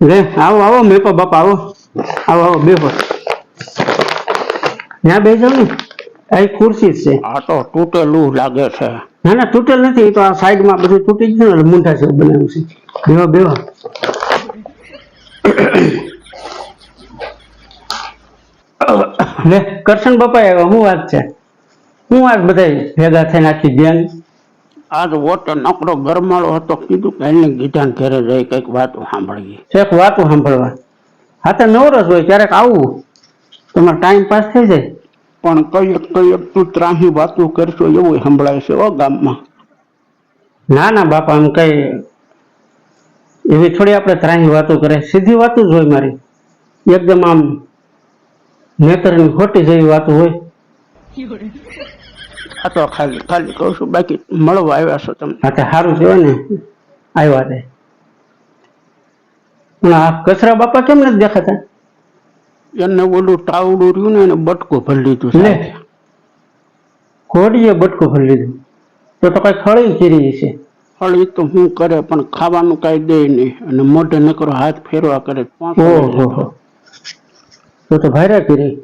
લે આવો આવો મેપા બાપા આવો. આવો આવો બેહો. ત્યાં બેસી જાવ ને? આ ખુરશી છે. આ તો તૂટેલું લાગે છે. ના ના તૂટેલ નથી તો આ સાઈડમાં બધું તૂટી ગયું ને મૂંઠા છે બનાવ્યું છે. બેહો બેહો. લે કરશન બાપા આવ્યો શું વાત છે? હું વાત બધા ભેગા થઈને આખી બેન આજ વોટ નકરો ગરમાળો હતો કીધું કે એને ગીધાને ઘરે જઈ કંઈક વાતો સાંભળીએ. છેક વાતો સાંભળવા? હા તો નવરસ હોય ક્યારેક આવવું તમારો ટાઈમ પાસ થઈ જાય. પણ કઈ કઈ તું ત્રાહી વાતો કરશો એવું સંભળાય છે ઓ ગામમાં. ના ના બાપા આમ કઈ એવી થોડી આપણે ત્રાહી વાતો કરે. સીધી વાતો જ હોય મારી. એકદમ આમ નેતરની ખોટી જેવી વાતો હોય. આ તો ખાલી ખાલી કહું છું બાકી મળવા આવ્યા છો તમે. હા તો સારું કહેવાય ને. આવ્યા તે પણ આ કચરા બાપા કેમ નથી દેખાતા? એને ઓલું ટાવડું રહ્યું ને એને બટકું ભરી લીધું લે. ઘોડીએ બટકું ભરી લીધું. તો તો કઈ ખળી ચીરી છે. હળી તો હું કરે પણ ખાવાનું કઈ દે નહીં. અને મોઢે નકરો હાથ ફેરવા કરે ઓહો તો તો ભારે કરી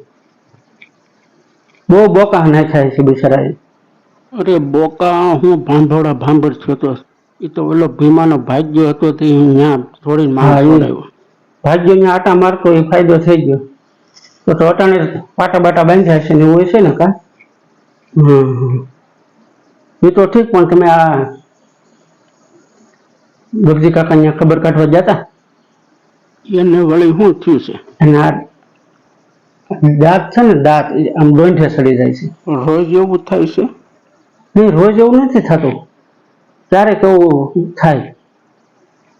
બહુ બોકા નાખ્યા છે બિચારાએ. અરે બોકા હું ભાંભોડા ભાંભર થયો તો એ તો ઓલો ભીમાનો ભાગ્ય હતો તે ત્યાં થોડી માર ભાગ્યને આટા મારતો એ ફાયદો થઈ ગયો. તો તો અટાણે પાટા બાટા બાંધ્યા છે ને એવું હોય છે ને કા? હમ. એ તો ઠીક પણ તમે આ ગુરજી કાકા ને ખબર કાઢવા જતા? એને વળી શું થયું છે? અને આ દાંત છે ને દાંત આમ ડોંઠે સડી જાય છે. રોજ એવું થાય છે? નહીં રોજ એવું નથી થતું. ક્યારેક એવું થાય.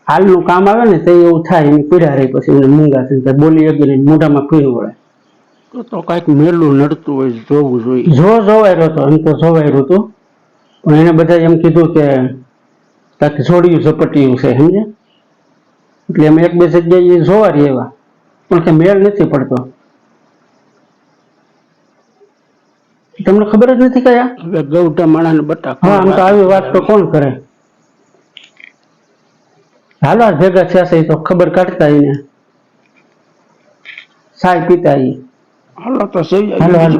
હાલનું કામ આવે ને તે એવું થાય એની પીડા રહી પછી એને મૂંગા થઈ બોલી અગી નહીં મોઢામાં પીરું વળે તો તો કાંઈક મેલું નડતું હોય જોવું જોઈએ. જો જોવાયેલો હતો એમ તો જોવાયેલું હતું. પણ એને બધા એમ કીધું કે તાકે છોડ્યું ઝપટ્યું છે સમજે એટલે અમે એક બે જગ્યાએ જોવા એવા. પણ કે મેળ નથી પડતો. તમને ખબર જ નથી કયા? હવે માણા માણાને બટા હા આમ તો આવી વાત તો કોણ કરે? હાલો આ ભેગા થયા છે એ તો ખબર કાઢતા એને. સાય પીતા એ હાલો તો સહી હાલો, હાલો.